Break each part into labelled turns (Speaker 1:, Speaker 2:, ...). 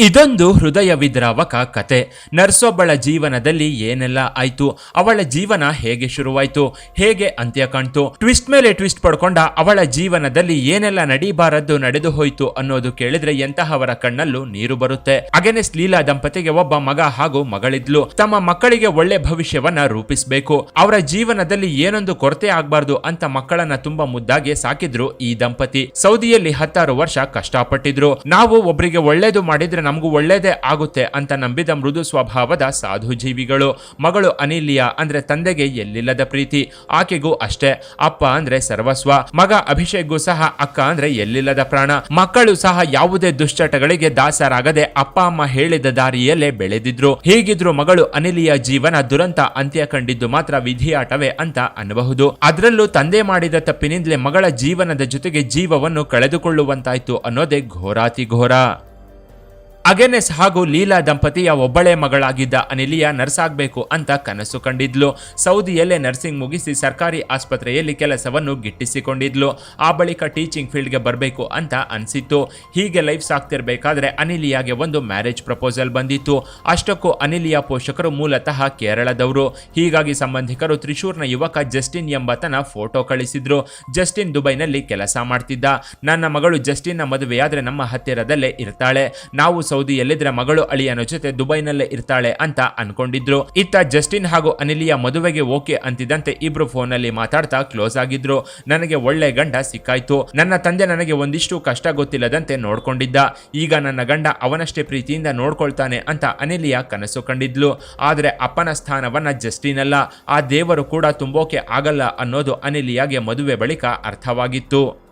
Speaker 1: ಇದೊಂದು ಹೃದಯ ವಿದ್ರಾವಕ ಕತೆ. ನರ್ಸೊಬ್ಬಳ ಜೀವನದಲ್ಲಿ ಏನೆಲ್ಲ ಆಯ್ತು? ಅವಳ ಜೀವನ ಹೇಗೆ ಶುರುವಾಯ್ತು? ಹೇಗೆ ಅಂತ್ಯ ಕಾಣ್ತು? ಟ್ವಿಸ್ಟ್ ಮೇಲೆ ಟ್ವಿಸ್ಟ್ ಪಡ್ಕೊಂಡ ಅವಳ ಜೀವನದಲ್ಲಿ ಏನೆಲ್ಲ ನಡೀಬಾರದ್ದು, ನಡೆದು ಹೋಯ್ತು ಅನ್ನೋದು ಕೇಳಿದ್ರೆ ಎಂತಹವರ ಕಣ್ಣಲ್ಲೂ ನೀರು ಬರುತ್ತೆ. ಅಗೆನೆಸ್ ಲೀಲಾ ದಂಪತಿಗೆ ಒಬ್ಬ ಮಗ ಹಾಗೂ ಮಗಳಿದ್ಲು. ತಮ್ಮ ಮಕ್ಕಳಿಗೆ ಒಳ್ಳೆ ಭವಿಷ್ಯವನ್ನ ರೂಪಿಸಬೇಕು. ಅವರ ಜೀವನದಲ್ಲಿ ಏನೊಂದು ಕೊರತೆ ಆಗ್ಬಾರ್ದು ಅಂತ ಮಕ್ಕಳನ್ನ ತುಂಬಾ ಮುದ್ದಾಗಿ ಸಾಕಿದ್ರು ಈ ದಂಪತಿ. ಸೌದಿಯಲ್ಲಿ ಹತ್ತಾರು ವರ್ಷ ಕಷ್ಟಪಟ್ಟಿದ್ರು. ನಾವು ಒಬ್ಬರಿಗೆ ಒಳ್ಳೇದು ಮಾಡಿದ್ರೆ ನಮಗೂ ಒಳ್ಳೆಯದೇ ಆಗುತ್ತೆ ಅಂತ ನಂಬಿದ ಮೃದು ಸ್ವಭಾವದ ಸಾಧು ಜೀವಿಗಳು ಮಗಳು ಅನಿಲಿಯ ಅಂದ್ರೆ ತಂದೆಗೆ ಎಲ್ಲಿಲ್ಲದ ಪ್ರೀತಿ. ಆಕೆಗೂ ಅಷ್ಟೇ. ಅಪ್ಪ ಅಂದ್ರೆ ಸರ್ವಸ್ವ. ಮಗ ಅಭಿಷೇಕ್ಗೂ ಸಹ ಅಕ್ಕ ಅಂದ್ರೆ ಎಲ್ಲಿಲ್ಲದ ಪ್ರಾಣ. ಮಕ್ಕಳು ಸಹ ಯಾವುದೇ ದುಶ್ಚಟಗಳಿಗೆ ದಾಸರಾಗದೆ ಅಪ್ಪ, ಅಮ್ಮ ಹೇಳಿದ ದಾರಿಯಲ್ಲೇ ಬೆಳೆದಿದ್ರು. ಹೀಗಿದ್ರು ಮಗಳು ಅನಿಲಿಯ ಜೀವನ ದುರಂತ ಅಂತ್ಯ ಕಂಡಿದ್ದು ಮಾತ್ರ ವಿಧಿಯಾಟವೇ ಅಂತ ಅನ್ನಬಹುದು. ಅದರಲ್ಲೂ ತಂದೆ ಮಾಡಿದ ತಪ್ಪಿನಿಂದಲೇ ಮಗಳ ಜೀವನದ ಜೊತೆಗೆ ಜೀವವನ್ನು ಕಳೆದುಕೊಳ್ಳುವಂತಾಯ್ತು ಅನ್ನೋದೇ ಘೋರಾತಿ ಘೋರ ಅಗೆನೆಸ್ ಹಾಗೂ ಲೀಲಾ ದಂಪತಿಯ ಒಬ್ಬಳೇ ಮಗಳಾಗಿದ್ದ ಅನಿಲಿಯಾ ನರ್ಸ್ ಆಗಬೇಕು ಅಂತ ಕನಸು ಕಂಡಿದ್ಲು. ಸೌದಿಯಲ್ಲೇ ನರ್ಸಿಂಗ್ ಮುಗಿಸಿ ಸರ್ಕಾರಿ ಆಸ್ಪತ್ರೆಯಲ್ಲಿ ಕೆಲಸವನ್ನು ಗಿಟ್ಟಿಸಿಕೊಂಡಿದ್ಲು. ಆ ಬಳಿಕ ಟೀಚಿಂಗ್ ಫೀಲ್ಡ್ಗೆ ಬರಬೇಕು ಅಂತ ಅನಿಸಿತ್ತು. ಹೀಗೆ ಲೈಫ್ ಸಾಕ್ತಿರ್ಬೇಕಾದ್ರೆ ಅನಿಲಿಯಾಗೆ ಒಂದು ಮ್ಯಾರೇಜ್ ಪ್ರಪೋಸಲ್ ಬಂದಿತ್ತು. ಅಷ್ಟಕ್ಕೂ ಅನಿಲಿಯಾ ಪೋಷಕರು ಮೂಲತಃ ಕೇರಳದವರು. ಹೀಗಾಗಿ ಸಂಬಂಧಿಕರು ತ್ರಿಶೂರ್ನ ಯುವಕ ಜಸ್ಟಿನ್ ಎಂಬತನ ಫೋಟೋ ಕಳಿಸಿದ್ರು. ಜಸ್ಟಿನ್ ದುಬೈನಲ್ಲಿ ಕೆಲಸ ಮಾಡ್ತಿದ್ದ. ನನ್ನ ಮಗಳು ಜಸ್ಟಿನ್ನ ಮದುವೆಯಾದ್ರೆ ನಮ್ಮ ಹತ್ತಿರದಲ್ಲೇ ಇರ್ತಾಳೆ. ನಾವು ಸೌದಿಯಲ್ಲಿದ್ರೆ ಮಗಳು ಅಳಿಯನ ಜೊತೆ ದುಬೈನಲ್ಲೇ ಇರ್ತಾಳೆ ಅಂತ ಅನ್ಕೊಂಡಿದ್ರು. ಇತ್ತ ಜಸ್ಟಿನ್ ಹಾಗೂ ಅನಿಲಿಯ ಮದುವೆಗೆ ಓಕೆ ಅಂತಿದ್ದಂತೆ ಇಬ್ರು ಫೋನ್ ಫೋನಲ್ಲಿ ಮಾತಾಡ್ತಾ ಕ್ಲೋಸ್ ಆಗಿದ್ರು. ನನಗೆ ಒಳ್ಳೆ ಗಂಡ ಸಿಕ್ಕಾಯ್ತು. ನನ್ನ ತಂದೆ ನನಗೆ ಒಂದಿಷ್ಟು ಕಷ್ಟ ಗೊತ್ತಿಲ್ಲದಂತೆ ನೋಡ್ಕೊಂಡಿದ್ದ. ಈಗ ನನ್ನ ಗಂಡ ಅವನಷ್ಟೇ ಪ್ರೀತಿಯಿಂದ ನೋಡ್ಕೊಳ್ತಾನೆ ಅಂತ ಅನಿಲಿಯ ಕನಸು ಕಂಡಿದ್ಲು. ಆದ್ರೆ ಅಪ್ಪನ ಸ್ಥಾನವನ್ನ ಜಸ್ಟಿನ್ ಅಲ್ಲ. ಆ ದೇವರು ಕೂಡ ತುಂಬೋಕೆ ಆಗಲ್ಲ ಅನ್ನೋದು ಅನಿಲಿಯಾಗೆ ಮದುವೆ ಬಳಿಕ ಅರ್ಥವಾಗಿತ್ತು.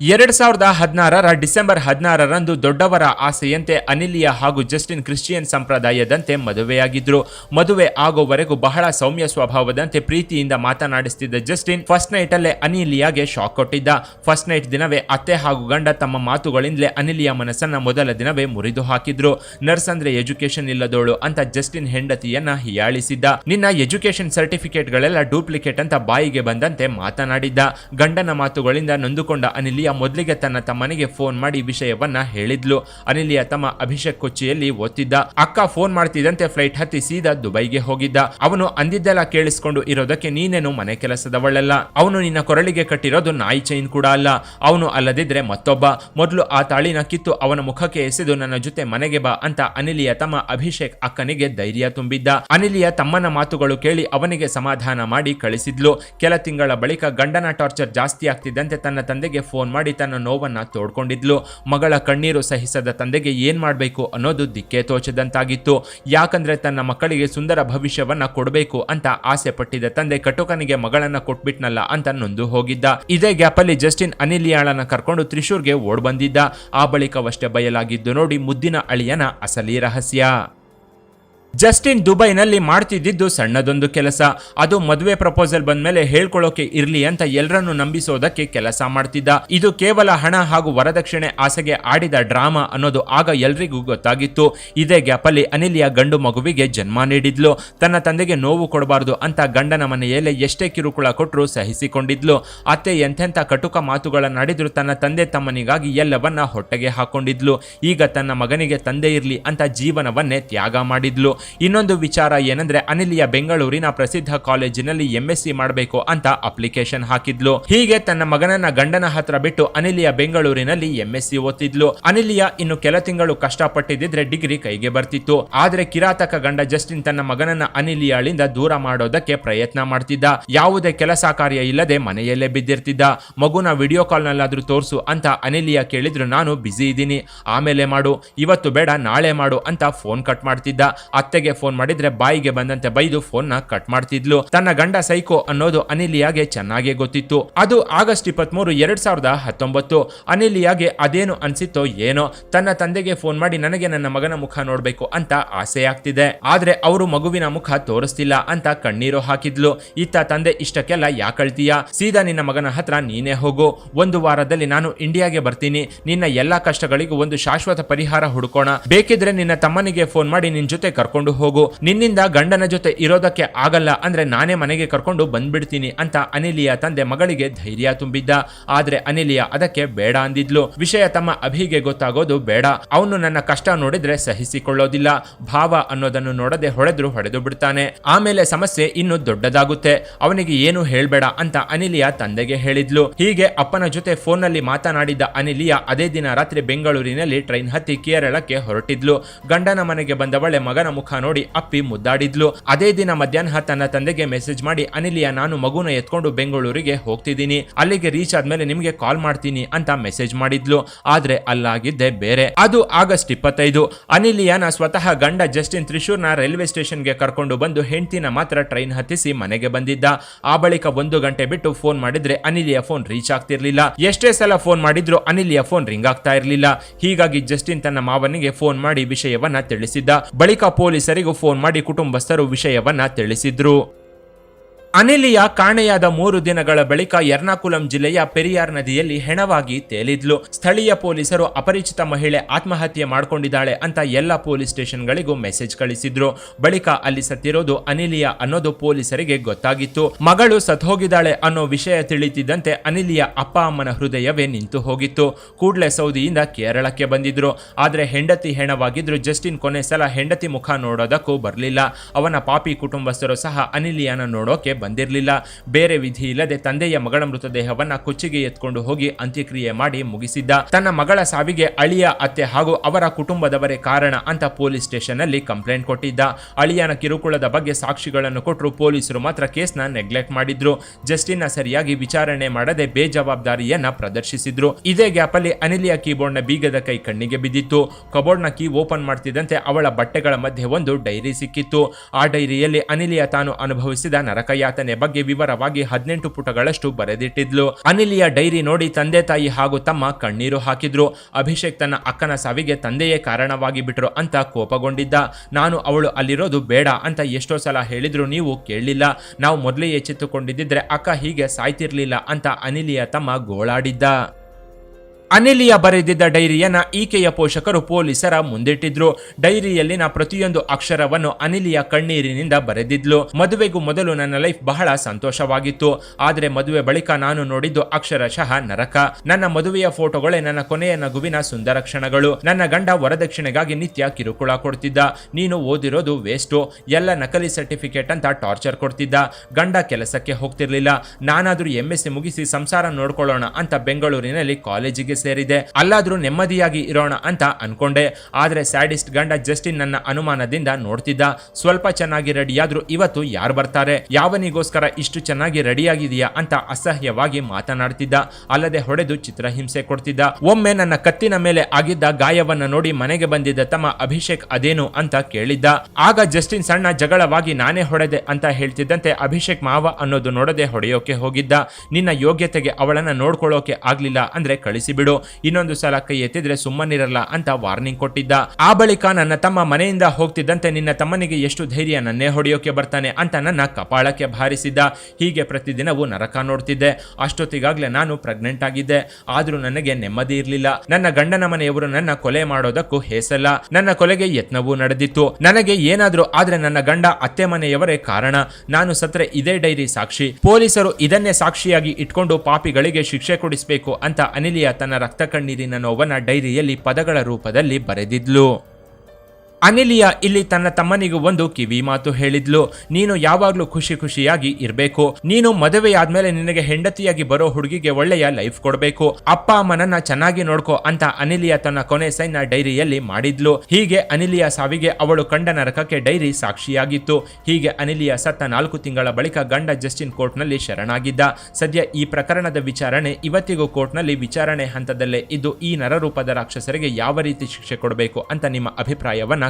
Speaker 1: ಎರಡ್ ಸಾವಿರದ ಹದಿನಾರರ ಡಿಸೆಂಬರ್ ಹದಿನಾರರಂದು ದೊಡ್ಡವರ ಆಸೆಯಂತೆ ಅನಿಲಿಯ ಹಾಗೂ ಜಸ್ಟಿನ್ ಕ್ರಿಶ್ಚಿಯನ್ ಸಂಪ್ರದಾಯದಂತೆ ಮದುವೆಯಾಗಿದ್ರು. ಮದುವೆ ಆಗೋವರೆಗೂ ಬಹಳ ಸೌಮ್ಯ ಸ್ವಭಾವದಂತೆ ಪ್ರೀತಿಯಿಂದ ಮಾತನಾಡಿಸ್ತಿದ್ದ ಜಸ್ಟಿನ್ ಫಸ್ಟ್ ನೈಟ್ ಅಲ್ಲೇ ಅನಿಲಿಯಾಗೆ ಶಾಕ್ ಕೊಟ್ಟಿದ್ದ. ಫಸ್ಟ್ ನೈಟ್ ದಿನವೇ ಅತ್ತೆ ಹಾಗೂ ಗಂಡ ತಮ್ಮ ಮಾತುಗಳಿಂದಲೇ ಅನಿಲಿಯ ಮನಸ್ಸನ್ನ ಮೊದಲ ದಿನವೇ ಮುರಿದು ಹಾಕಿದ್ರು. ನರ್ಸ್ ಅಂದ್ರೆ ಎಜುಕೇಶನ್ ಇಲ್ಲದೋಳು ಅಂತ ಜಸ್ಟಿನ್ ಹೆಂಡತಿಯನ್ನ ಹಿಯಾಳಿಸಿದ್ದ. ನಿನ್ನ ಎಜುಕೇಶನ್ ಸರ್ಟಿಫಿಕೇಟ್ ಗಳೆಲ್ಲ ಡೂಪ್ಲಿಕೇಟ್ ಅಂತ ಬಾಯಿಗೆ ಬಂದಂತೆ ಮಾತನಾಡಿದ್ದ. ಗಂಡನ ಮಾತುಗಳಿಂದ ನೊಂದುಕೊಂಡ ಅನಿಲಿಯ ಮೊದಲಿಗೆ ತನ್ನ ತಮ್ಮನಿಗೆ ಫೋನ್ ಮಾಡಿ ವಿಷಯವನ್ನ ಹೇಳಿದ್ಲು. ಅನಿಲಿಯ ತಮ್ಮ ಅಭಿಷೇಕ್ ಕೊಚ್ಚಿಯಲ್ಲಿ ಓದ್ತಿದ್ದ. ಅಕ್ಕ ಫೋನ್ ಮಾಡ್ತಿದ್ದಂತೆ ಫ್ಲೈಟ್ ಹತ್ತಿ ಸೀದಾ ದುಬೈಗೆ ಹೋಗಿದ್ದ. ಅವನು ಅಂದಿದ್ದೆಲ್ಲ ಕೇಳಿಸ್ಕೊಂಡು ಇರೋದಕ್ಕೆ ನೀನೇನು ಮನೆ ಕೆಲಸದವಳಲ್ಲ. ಅವನು ನಿನ್ನ ಕೊರಳಿಗೆ ಕಟ್ಟಿರೋದು ನಾಯಿ ಚೈನ್ ಕೂಡ ಅಲ್ಲ. ಅವನು ಅಲ್ಲದಿದ್ರೆ ಮತ್ತೊಬ್ಬ. ಮೊದಲು ಆ ತಾಳಿನ ಕಿತ್ತು ಅವನ ಮುಖಕ್ಕೆ ಎಸೆದು ನನ್ನ ಜೊತೆ ಮನೆಗೆ ಬಾ ಅಂತ ಅನಿಲಿಯ ತಮ್ಮ ಅಭಿಷೇಕ್ ಅಕ್ಕನಿಗೆ ಧೈರ್ಯ ತುಂಬಿದ್ದ. ಅನಿಲಿಯ ತಮ್ಮನ ಮಾತುಗಳು ಕೇಳಿ ಅವನಿಗೆ ಸಮಾಧಾನ ಮಾಡಿ ಕಳಿಸಿದ್ಲು. ಕೆಲ ತಿಂಗಳ ಬಳಿಕ ಗಂಡನ ಟಾರ್ಚರ್ ಜಾಸ್ತಿ ಆಗ್ತಿದ್ದಂತೆ ತನ್ನ ತಂದೆಗೆ ಫೋನ್ ಮಾಡಿ ತನ್ನ ನೋವನ್ನ ತೋಡ್ಕೊಂಡಿದ್ಲು. ಮಗಳ ಕಣ್ಣೀರು ಸಹಿಸದ ತಂದೆಗೆ ಏನು ಮಾಡಬೇಕು ಅನ್ನೋದು ದಿಕ್ಕೆ ತೋಚದಂತಾಗಿತ್ತು. ಯಾಕಂದ್ರೆ ತನ್ನ ಮಕ್ಕಳಿಗೆ ಸುಂದರ ಭವಿಷ್ಯವನ್ನ ಕೊಡಬೇಕು ಅಂತ ಆಸೆ ಪಟ್ಟಿದ್ದ ತಂದೆ ಕಟುಕನಿಗೆ ಮಗಳನ್ನ ಕೊಟ್ಬಿಟ್ನಲ್ಲ ಅಂತ ನೊಂದು ಹೋಗಿದ್ದ. ಇದೇ ಗ್ಯಾಪಲ್ಲಿ ಜಸ್ಟಿನ್ ಅನಿಲಿಯಾಳನ್ನ ಕರ್ಕೊಂಡು ತ್ರಿಶೂರ್ಗೆ ಓಡ್ ಬಂದಿದ್ದ. ಆ ಬಳಿಕವಷ್ಟೇ ಬಯಲಾಗಿದ್ದು ನೋಡಿ ಮುದ್ದಿನ ಅಳಿಯನ ಅಸಲಿ ರಹಸ್ಯ. ಜಸ್ಟಿನ್ ದುಬೈನಲ್ಲಿ ಮಾಡ್ತಿದ್ದಿದ್ದು ಸಣ್ಣದೊಂದು ಕೆಲಸ. ಅದು ಮದುವೆ ಪ್ರಪೋಸಲ್ ಬಂದ ಮೇಲೆ ಹೇಳ್ಕೊಳ್ಳೋಕೆ ಇರ್ಲಿ ಅಂತ ಎಲ್ಲರನ್ನು ನಂಬಿಸೋದಕ್ಕೆ ಕೆಲಸ ಮಾಡ್ತಿದ್ದ. ಇದು ಕೇವಲ ಹಣ ಹಾಗೂ ವರದಕ್ಷಿಣೆ ಆಸೆಗೆ ಆಡಿದ ಡ್ರಾಮಾ ಅನ್ನೋದು ಆಗ ಎಲ್ರಿಗೂ ಗೊತ್ತಾಗಿತ್ತು. ಇದೇ ಗ್ಯಾಪಲ್ಲಿ ಅನಿಲಿಯ ಗಂಡು ಮಗುವಿಗೆ ಜನ್ಮ ನೀಡಿದ್ಲು. ತನ್ನ ತಂದೆಗೆ ನೋವು ಕೊಡಬಾರ್ದು ಅಂತ ಗಂಡನ ಮನೆಯಲ್ಲೇ ಎಷ್ಟೇ ಕಿರುಕುಳ ಕೊಟ್ಟರು ಸಹಿಸಿಕೊಂಡಿದ್ಲು. ಅತ್ತೆ ಎಂಥೆಂಥ ಕಟುಕ ಮಾತುಗಳನ್ನಾಡಿದ್ರು ತನ್ನ ತಂದೆ ತಮ್ಮನಿಗಾಗಿ ಎಲ್ಲವನ್ನ ಹೊಟ್ಟೆಗೆ ಹಾಕೊಂಡಿದ್ಲು. ಈಗ ತನ್ನ ಮಗನಿಗೆ ತಂದೆ ಇರ್ಲಿ ಅಂತ ಜೀವನವನ್ನೇ ತ್ಯಾಗ ಮಾಡಿದ್ಲು. ಇನ್ನೊಂದು ವಿಚಾರ ಏನಂದ್ರೆ ಅನಿಲಿಯ ಬೆಂಗಳೂರಿನ ಪ್ರಸಿದ್ಧ ಕಾಲೇಜಿನಲ್ಲಿ ಎಂಎಸ್ ಸಿ ಮಾಡಬೇಕು ಅಂತ ಅಪ್ಲಿಕೇಶನ್ ಹಾಕಿದ್ಲು. ಹೀಗೆ ತನ್ನ ಮಗನನ್ನ ಗಂಡನ ಹತ್ರ ಬಿಟ್ಟು ಅನಿಲಿಯ ಬೆಂಗಳೂರಿನಲ್ಲಿ ಎಂಎಸ್ಸಿ ಓದ್ತಿದ್ಲು. ಅನಿಲಿಯ ಇನ್ನು ಕೆಲ ತಿಂಗಳು ಕಷ್ಟಪಟ್ಟಿದ್ರೆ ಡಿಗ್ರಿ ಕೈಗೆ ಬರ್ತಿತ್ತು. ಆದ್ರೆ ಕಿರಾತಕ ಗಂಡ ಜಸ್ಟಿನ್ ತನ್ನ ಮಗನನ್ನ ಅನಿಲಿಯಾಳಿಂದ ದೂರ ಮಾಡೋದಕ್ಕೆ ಪ್ರಯತ್ನ ಮಾಡ್ತಿದ್ದ. ಯಾವುದೇ ಕೆಲಸ ಕಾರ್ಯ ಇಲ್ಲದೆ ಮನೆಯಲ್ಲೇ ಬಿದ್ದಿರ್ತಿದ್ದ. ಮಗುನ ವಿಡಿಯೋ ಕಾಲ್ ನಲ್ಲಾದ್ರೂ ತೋರ್ಸು ಅಂತ ಅನಿಲಿಯ ಕೇಳಿದ್ರು. ನಾನು ಬ್ಯುಸಿ ಇದ್ದೀನಿ ಆಮೇಲೆ ಮಾಡು. ಇವತ್ತು ಬೇಡ, ನಾಳೆ ಮಾಡು ಅಂತ ಫೋನ್ ಕಟ್ ಮಾಡ್ತಿದ್ದ. ಅತ್ತೆಗೆ ಫೋನ್ ಮಾಡಿದ್ರೆ ಬಾಯಿಗೆ ಬಂದಂತೆ ಬೈದು ಫೋನ್ನ ಕಟ್ ಮಾಡ್ತಿದ್ಲು. ತನ್ನ ಗಂಡ ಸೈಕೋ ಅನ್ನೋದು ಅನಿಲಿಯಾಗೆ ಚೆನ್ನಾಗೇ ಗೊತ್ತಿತ್ತು. ಅದು ಆಗಸ್ಟ್ ಇಪ್ಪತ್ಮೂರು ಎರಡ್ ಸಾವಿರದ ಹತ್ತೊಂಬತ್ತು. ಅನಿಲಿಯಾಗೆ ಅದೇನು ಅನ್ಸಿತ್ತೋ ಏನೋ. ತನ್ನ ತಂದೆಗೆ ಫೋನ್ ಮಾಡಿ ನನಗೆ ನನ್ನ ಮಗನ ಮುಖ ನೋಡ್ಬೇಕು ಅಂತ ಆಸೆ ಆಗ್ತಿದೆ. ಆದ್ರೆ ಅವರು ಮಗುವಿನ ಮುಖ ತೋರಿಸ್ತಿಲ್ಲ ಅಂತ ಕಣ್ಣೀರು ಹಾಕಿದ್ಲು. ಇತ್ತ ತಂದೆ ಇಷ್ಟಕ್ಕೆಲ್ಲ ಯಾಕಳ್ತೀಯ ಸೀದಾ ನಿನ್ನ ಮಗನ ಹತ್ರ ನೀನೇ ಹೋಗು. ಒಂದು ವಾರದಲ್ಲಿ ನಾನು ಇಂಡಿಯಾಗೆ ಬರ್ತೀನಿ. ನಿನ್ನ ಎಲ್ಲಾ ಕಷ್ಟಗಳಿಗೂ ಒಂದು ಶಾಶ್ವತ ಪರಿಹಾರ ಹುಡುಕೋಣ. ಬೇಕಿದ್ರೆ ನಿನ್ನ ತಮ್ಮನಿಗೆ ಫೋನ್ ಮಾಡಿ ನಿನ್ ಜೊತೆ ಕರ್ಕೊಂಡು ಕರ್ಕೊಂಡು ಹೋಗು. ನಿನ್ನಿಂದ ಗಂಡನ ಜೊತೆ ಇರೋದಕ್ಕೆ ಆಗಲ್ಲ, ಅಂದ್ರೆ ನಾನೇ ಮನೆಗೆ ಕರ್ಕೊಂಡು ಬಂದ್ಬಿಡ್ತೀನಿ ಅಂತ ಅನಿಲಿಯ ತಂದೆ ಮಗಳಿಗೆ ಧೈರ್ಯ ತುಂಬಿದ್ದ. ಆದ್ರೆ ಅನಿಲಿಯ ಅದಕ್ಕೆ ಬೇಡ ಅಂದಿದ್ಲು. ವಿಷಯ ತಮ್ಮ ಅಭಿಗೆ ಗೊತ್ತಾಗೋದು ಬೇಡ. ಅವನು ನನ್ನ ಕಷ್ಟ ನೋಡಿದ್ರೆ ಸಹಿಸಿಕೊಳ್ಳೋದಿಲ್ಲ. ಭಾವ ಅನ್ನೋದನ್ನು ನೋಡದೆ ಹೊಡೆದ್ರು ಹೊಡೆದು ಬಿಡ್ತಾನೆ. ಆಮೇಲೆ ಸಮಸ್ಯೆ ಇನ್ನು ದೊಡ್ಡದಾಗುತ್ತೆ. ಅವನಿಗೆ ಏನು ಹೇಳ್ಬೇಡ ಅಂತ ಅನಿಲಿಯ ತಂದೆಗೆ ಹೇಳಿದ್ಲು. ಹೀಗೆ ಅಪ್ಪನ ಜೊತೆ ಫೋನ್ನಲ್ಲಿ ಮಾತನಾಡಿದ್ದ ಅನಿಲಿಯ ಅದೇ ದಿನ ರಾತ್ರಿ ಬೆಂಗಳೂರಿನಲ್ಲಿ ಟ್ರೈನ್ ಹತ್ತಿ ಕೇರಳಕ್ಕೆ ಹೊರಟಿದ್ಲು. ಗಂಡನ ಮನೆಗೆ ಬಂದವಳೆ ಮಗನ ಮುಖ ನೋಡಿ ಅಪ್ಪಿ ಮುದ್ದಾಡಿದ್ಲು. ಅದೇ ದಿನ ಮಧ್ಯಾಹ್ನ ತನ್ನ ತಂದೆಗೆ ಮೆಸೇಜ್ ಮಾಡಿ, ಅನಿಲಿಯ, ನಾನು ಮಗುನ ಎತ್ಕೊಂಡು ಬೆಂಗಳೂರಿಗೆ ಹೋಗ್ತಿದ್ದೀನಿ. ಅಲ್ಲಿಗೆ ರೀಚ್ ಆದ್ಮೇಲೆ ನಿಮಗೆ ಕಾಲ್ ಮಾಡ್ತೀನಿ ಅಂತ ಮೆಸೇಜ್ ಮಾಡಿದ್ಲು. ಆದ್ರೆ ಅಲ್ಲಾಗಿದ್ದೆ ಬೇರೆ. ಅದು ಆಗಸ್ಟ್ ಇಪ್ಪತ್ತೈದು. ಅನಿಲಿಯನ ಸ್ವತಃ ಗಂಡ ಜಸ್ಟಿನ್ ತ್ರಿಶೂರ್ನ ರೈಲ್ವೆ ಸ್ಟೇಷನ್ಗೆ ಕರ್ಕೊಂಡು ಬಂದು ಹೆಂಡತಿನ ಮಾತ್ರ ಟ್ರೈನ್ ಹತ್ತಿಸಿ ಮನೆಗೆ ಬಂದಿದ್ದ. ಆ ಬಳಿಕ ಒಂದು ಗಂಟೆ ಬಿಟ್ಟು ಫೋನ್ ಮಾಡಿದ್ರೆ ಅನಿಲಿಯ ಫೋನ್ ರೀಚ್ ಆಗ್ತಿರ್ಲಿಲ್ಲ. ಎಷ್ಟೇ ಸಲ ಫೋನ್ ಮಾಡಿದ್ರು ಅನಿಲಿಯ ಫೋನ್ ರಿಂಗ್ ಆಗ್ತಾ ಇರ್ಲಿಲ್ಲ. ಹೀಗಾಗಿ ಜಸ್ಟಿನ್ ತನ್ನ ಮಾವನಿಗೆ ಫೋನ್ ಮಾಡಿ ವಿಷಯವನ್ನ ತಿಳಿಸಿದ್ದ. ಬಳಿಕ ಪೊಲೀಸರಿಗೂ ಫೋನ್ ಮಾಡಿ ಕುಟುಂಬಸ್ಥರು ವಿಷಯವನ್ನ ತಿಳಿಸಿದ್ರು. ಅನಿಲಿಯ ಕಾಣೆಯಾದ ಮೂರು ದಿನಗಳ ಬಳಿಕ ಎರ್ನಾಕುಲಂ ಜಿಲ್ಲೆಯ ಪೆರಿಯಾರ್ ನದಿಯಲ್ಲಿ ಹೆಣವಾಗಿ ತೇಲಿದ್ಲು. ಸ್ಥಳೀಯ ಪೊಲೀಸರು ಅಪರಿಚಿತ ಮಹಿಳೆ ಆತ್ಮಹತ್ಯೆ ಮಾಡಿಕೊಂಡಿದ್ದಾಳೆ ಅಂತ ಎಲ್ಲ ಪೊಲೀಸ್ ಸ್ಟೇಷನ್ಗಳಿಗೂ ಮೆಸೇಜ್ ಕಳಿಸಿದ್ರು. ಬಳಿಕ ಅಲ್ಲಿ ಸತ್ತಿರೋದು ಅನಿಲಿಯ ಅನ್ನೋದು ಪೊಲೀಸರಿಗೆ ಗೊತ್ತಾಗಿತ್ತು. ಮಗಳು ಸತ್ಹೋಗಿದ್ದಾಳೆ ಅನ್ನೋ ವಿಷಯ ತಿಳಿತಿದ್ದಂತೆ ಅನಿಲಿಯ ಅಪ್ಪ ಅಮ್ಮನ ಹೃದಯವೇ ನಿಂತು ಹೋಗಿತ್ತು. ಕೂಡ್ಲೆ ಸೌದಿಯಿಂದ ಕೇರಳಕ್ಕೆ ಬಂದಿದ್ರು. ಆದ್ರೆ ಹೆಂಡತಿ ಹೆಣವಾಗಿದ್ರು. ಜಸ್ಟಿನ್ ಕೊನೆ ಸಲ ಹೆಂಡತಿ ಮುಖ ನೋಡೋದಕ್ಕೂ ಬರಲಿಲ್ಲ. ಅವನ ಪಾಪಿ ಕುಟುಂಬಸ್ಥರು ಸಹ ಅನಿಲಿಯನ ನೋಡೋಕೆ ಬಂದಿರಲಿಲ್ಲ. ಬೇರೆ ವಿಧಿ ಇಲ್ಲದೆ ತಂದೆಯ ಮಗಳ ಮೃತದೇಹವನ್ನ ಕೊಚ್ಚಿಗೆ ಎತ್ಕೊಂಡು ಹೋಗಿ ಅಂತ್ಯಕ್ರಿಯೆ ಮಾಡಿ ಮುಗಿಸಿದ್ದ. ತನ್ನ ಮಗಳ ಸಾವಿಗೆ ಅಳಿಯ ಅತ್ತೆ ಹಾಗೂ ಅವರ ಕುಟುಂಬದವರೇ ಕಾರಣ ಅಂತ ಪೊಲೀಸ್ ಸ್ಟೇಷನ್ ಅಲ್ಲಿ ಕಂಪ್ಲೇಂಟ್ ಕೊಟ್ಟಿದ್ದ. ಅಳಿಯನ ಕಿರುಕುಳದ ಬಗ್ಗೆ ಸಾಕ್ಷಿಗಳನ್ನು ಕೊಟ್ಟರು ಪೊಲೀಸರು ಮಾತ್ರ ಕೇಸ್ನ ನೆಗ್ಲೆಕ್ಟ್ ಮಾಡಿದ್ರು. ಜಸ್ಟಿನ್ ಸರಿಯಾಗಿ ವಿಚಾರಣೆ ಮಾಡದೆ ಬೇಜವಾಬ್ದಾರಿಯನ್ನ ಪ್ರದರ್ಶಿಸಿದ್ರು. ಇದೇ ಗ್ಯಾಪ್ ಅಲ್ಲಿ ಅನಿಲಿಯ ಕೀಬೋರ್ಡ್ನ ಬೀಗದ ಕೈ ಕಣ್ಣಿಗೆ ಬಿದ್ದಿತ್ತು. ಕಬೋರ್ಡ್ನ ಕೀ ಓಪನ್ ಮಾಡ್ತಿದ್ದಂತೆ ಅವಳ ಬಟ್ಟೆಗಳ ಮಧ್ಯೆ ಒಂದು ಡೈರಿ ಸಿಕ್ಕಿತ್ತು. ಆ ಡೈರಿಯಲ್ಲಿ ಅನಿಲಿಯ ತಾನು ಅನುಭವಿಸಿದ ನರಕಯಾತನೆ ಬಗ್ಗೆ ವಿವರವಾಗಿ ಹದಿನೆಂಟು ಪುಟಗಳಷ್ಟು ಬರೆದಿಟ್ಟಿದ್ಲು. ಅನಿಲಿಯ ಡೈರಿ ನೋಡಿ ತಂದೆ ತಾಯಿ ಹಾಗೂ ತಮ್ಮ ಕಣ್ಣೀರು ಹಾಕಿದ್ರು. ಅಭಿಷೇಕ್ ತನ್ನ ಅಕ್ಕನ ಸಾವಿಗೆ ತಂದೆಯೇ ಕಾರಣವಾಗಿ ಬಿಟ್ರು ಅಂತ ಕೋಪಗೊಂಡಿದ್ದ. ನಾನು ಅವಳು ಅಲ್ಲಿರೋದು ಬೇಡ ಅಂತ ಎಷ್ಟೋ ಸಲ ಹೇಳಿದ್ರು ನೀವು ಕೇಳಲಿಲ್ಲ ನಾವು ಮೊದಲೇ ಎಚ್ಚೆತ್ತುಕೊಂಡಿದ್ದಿದ್ರೆ ಅಕ್ಕ ಹೀಗೆ ಸಾಯ್ತಿರ್ಲಿಲ್ಲ ಅಂತ ಅನಿಲಿಯ ತಮ್ಮ ಗೋಳಾಡಿದ್ದ. ಅನಿಲಿಯ ಬರೆದಿದ್ದ ಡೈರಿಯನ್ನ ಈಕೆಯ ಪೋಷಕರು ಪೊಲೀಸರ ಮುಂದಿಟ್ಟಿದ್ರು. ಡೈರಿಯಲ್ಲಿನ ಪ್ರತಿಯೊಂದು ಅಕ್ಷರವನ್ನು ಅನಿಲಿಯ ಕಣ್ಣೀರಿನಿಂದ ಬರೆದಿದ್ಲು. ಮದುವೆಗೂ ಮೊದಲು ನನ್ನ ಲೈಫ್ ಬಹಳ ಸಂತೋಷವಾಗಿತ್ತು. ಆದರೆ ಮದುವೆ ಬಳಿಕ ನಾನು ನೋಡಿದ್ದು ಅಕ್ಷರಶಃ ನರಕ. ನನ್ನ ಮದುವೆಯ ಫೋಟೋಗಳೇ ನನ್ನ ಕೊನೆಯ ನಗುವಿನ ಸುಂದರ ಕ್ಷಣಗಳು. ನನ್ನ ಗಂಡ ವರದಕ್ಷಿಣೆಗಾಗಿ ನಿತ್ಯ ಕಿರುಕುಳ ಕೊಡ್ತಿದ್ದ. ನೀನು ಓದಿರೋದು ವೇಸ್ಟು. ಎಲ್ಲ ನಕಲಿ ಸರ್ಟಿಫಿಕೇಟ್ ಅಂತ ಟಾರ್ಚರ್ ಕೊಡ್ತಿದ್ದ. ಗಂಡ ಕೆಲಸಕ್ಕೆ ಹೋಗ್ತಿರ್ಲಿಲ್ಲ. ನಾನಾದರೂ ಎಂ ಮುಗಿಸಿ ಸಂಸಾರ ನೋಡ್ಕೊಳ್ಳೋಣ ಅಂತ ಬೆಂಗಳೂರಿನಲ್ಲಿ ಕಾಲೇಜಿಗೆ ಸೇರಿದೆ. ಅಲ್ಲಾದ್ರೂ ನೆಮ್ಮದಿಯಾಗಿ ಇರೋಣ ಅಂತ ಅನ್ಕೊಂಡೆ. ಆದ್ರೆ ಸ್ಯಾಡಿಸ್ಟ್ ಗಂಡ ಜಸ್ಟಿನ್ ನನ್ನ ಅನುಮಾನದಿಂದ ನೋಡ್ತಿದ್ದ. ಸ್ವಲ್ಪ ಚೆನ್ನಾಗಿ ರೆಡಿಯಾದ್ರೂ ಇವತ್ತು ಯಾರು ಬರ್ತಾರೆ? ಯಾವನಿಗೋಸ್ಕರ ಇಷ್ಟು ಚೆನ್ನಾಗಿ ರೆಡಿಯಾಗಿದೆಯಾ ಅಂತ ಅಸಹ್ಯವಾಗಿ ಮಾತನಾಡ್ತಿದ್ದ. ಅಲ್ಲದೆ ಹೊಡೆದು ಚಿತ್ರಹಿಂಸೆ ಕೊಡ್ತಿದ್ದ. ಒಮ್ಮೆ ನನ್ನ ಕತ್ತಿನ ಮೇಲೆ ಆಗಿದ್ದ ಗಾಯವನ್ನ ನೋಡಿ ಮನೆಗೆ ಬಂದಿದ್ದ ತಮ್ಮ ಅಭಿಷೇಕ್ ಅದೇನು ಅಂತ ಕೇಳಿದ್ದ. ಆಗ ಜಸ್ಟಿನ್ ಸಣ್ಣ ಜಗಳವಾಗಿ ನಾನೇ ಹೊಡೆದೆ ಅಂತ ಹೇಳ್ತಿದ್ದಂತೆ ಅಭಿಷೇಕ್ ಮಾವ ಅನ್ನೋದು ನೋಡದೆ ಹೊಡೆಯೋಕೆ ಹೋಗಿದ್ದ. ನಿನ್ನ ಯೋಗ್ಯತೆಗೆ ಅವಳನ್ನ ನೋಡ್ಕೊಳ್ಳೋಕೆ ಆಗ್ಲಿಲ್ಲ ಅಂದ್ರೆ ಕಳಿಸಿಬಿಡು. ಇನ್ನೊಂದು ಸಲ ಕೈ ಎತ್ತಿದ್ರೆ ಸುಮ್ಮನಿರಲ್ಲ ಅಂತ ವಾರ್ನಿಂಗ್ ಕೊಟ್ಟಿದ್ದ. ಆ ಬಳಿಕ ನನ್ನ ತಮ್ಮ ಮನೆಯಿಂದ ಹೋಗ್ತಿದ್ದಂತೆ ನಿನ್ನ ತಮ್ಮನಿಗೆ ಎಷ್ಟು ಧೈರ್ಯ ನನ್ನೇ ಹೊಡೆಯೋಕೆ ಬರ್ತಾನೆ ಅಂತ ನನ್ನ ಕಪಾಳಕ್ಕೆ ಭಾರಿಸಿದ್ದ. ಹೀಗೆ ಪ್ರತಿದಿನವೂ ನರಕ ನೋಡ್ತಿದ್ದೆ. ಅಷ್ಟೊತ್ತಿಗಾಗ್ಲೇ ನಾನು ಪ್ರೆಗ್ನೆಂಟ್ ಆಗಿದ್ದೆ. ಆದ್ರೂ ನನಗೆ ನೆಮ್ಮದಿ ಇರಲಿಲ್ಲ. ನನ್ನ ಗಂಡನ ಮನೆಯವರು ನನ್ನ ಕೊಲೆ ಮಾಡೋದಕ್ಕೂ ಹೇಸಲ್ಲ. ನನ್ನ ಕೊಲೆಗೆ ಯತ್ನವೂ ನಡೆದಿತ್ತು. ನನಗೆ ಏನಾದ್ರೂ ಆದ್ರೆ ನನ್ನ ಗಂಡ ಅತ್ತೆ ಮನೆಯವರೇ ಕಾರಣ. ನಾನು ಸತ್ರೆ ಇದೇ ಡೈರಿ ಸಾಕ್ಷಿ. ಪೊಲೀಸರು ಇದನ್ನೇ ಸಾಕ್ಷಿಯಾಗಿ ಇಟ್ಕೊಂಡು ಪಾಪಿಗಳಿಗೆ ಶಿಕ್ಷೆ ಕೊಡಿಸಬೇಕು ಅಂತ ಅನಿಲಿಯ ತನ್ನ ರಕ್ತ ಕಣ್ಣೀರಿನ ನೋವನ್ನ ಡೈರಿಯಲ್ಲಿ ಪದಗಳ ರೂಪದಲ್ಲಿ ಬರೆದಿದ್ಲು. ಅನಿಲಿಯ ಇಲ್ಲಿ ತನ್ನ ತಮ್ಮನಿಗೂ ಒಂದು ಕಿವಿ ಮಾತು ಹೇಳಿದ್ಲು. ನೀನು ಯಾವಾಗ್ಲೂ ಖುಷಿ ಖುಷಿಯಾಗಿ ಇರಬೇಕು. ನೀನು ಮದುವೆಯಾದ್ಮೇಲೆ ನಿನಗೆ ಹೆಂಡತಿಯಾಗಿ ಬರೋ ಹುಡುಗಿಗೆ ಒಳ್ಳೆಯ ಲೈಫ್ ಕೊಡಬೇಕು. ಅಪ್ಪ ಅಮ್ಮನನ್ನ ಚೆನ್ನಾಗಿ ನೋಡ್ಕೋ ಅಂತ ಅನಿಲಿಯ ತನ್ನ ಕೊನೆ ಸೈನ್ ಡೈರಿಯಲ್ಲಿ ಮಾಡಿದ್ಲು. ಹೀಗೆ ಅನಿಲಿಯ ಸಾವಿಗೆ ಅವಳು ಕಂಡ ನರಕಕ್ಕೆ ಡೈರಿ ಸಾಕ್ಷಿಯಾಗಿತ್ತು. ಹೀಗೆ ಅನಿಲಿಯ ಸತ್ತ ನಾಲ್ಕು ತಿಂಗಳ ಬಳಿಕ ಗಂಡ ಜಸ್ಟಿನ್ ಕೋರ್ಟ್ನಲ್ಲಿ ಶರಣಾಗಿದ್ದ. ಸದ್ಯ ಈ ಪ್ರಕರಣದ ವಿಚಾರಣೆ ಇವತ್ತಿಗೂ ಕೋರ್ಟ್ನಲ್ಲಿ ವಿಚಾರಣೆ ಹಂತದಲ್ಲೇ. ಇದ್ದು ಈ ನರರೂಪದ ರಾಕ್ಷಸರಿಗೆ ಯಾವ ರೀತಿ ಶಿಕ್ಷೆ ಕೊಡಬೇಕು ಅಂತ ನಿಮ್ಮ ಅಭಿಪ್ರಾಯವನ್ನ